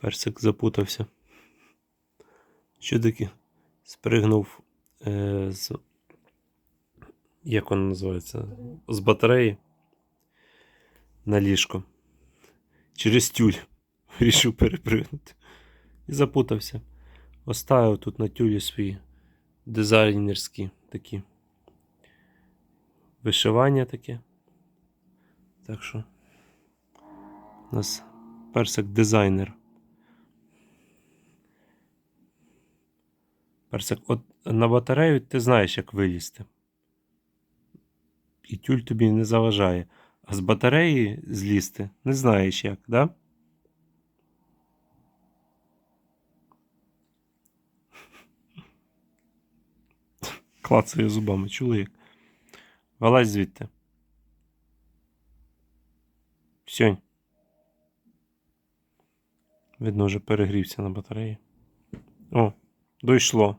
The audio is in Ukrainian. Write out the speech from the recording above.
Персик запутався. Що таке? Спригнув е, з. Як воно називається? З батареї на ліжко. Через тюль вирішив перепригнути. І запутався. Оставив тут на тюлі свої дизайнерські такі вишивання таке. Так що у нас персик дизайнер. Персик, от на батарею ти знаєш, як вилізти. І тюль тобі не заважає. А з батареї злізти не знаєш як, да? Клацає зубами, чули як? Вилазь звідти. Сьонь. Видно, вже перегрівся на батареї. О, дійшло.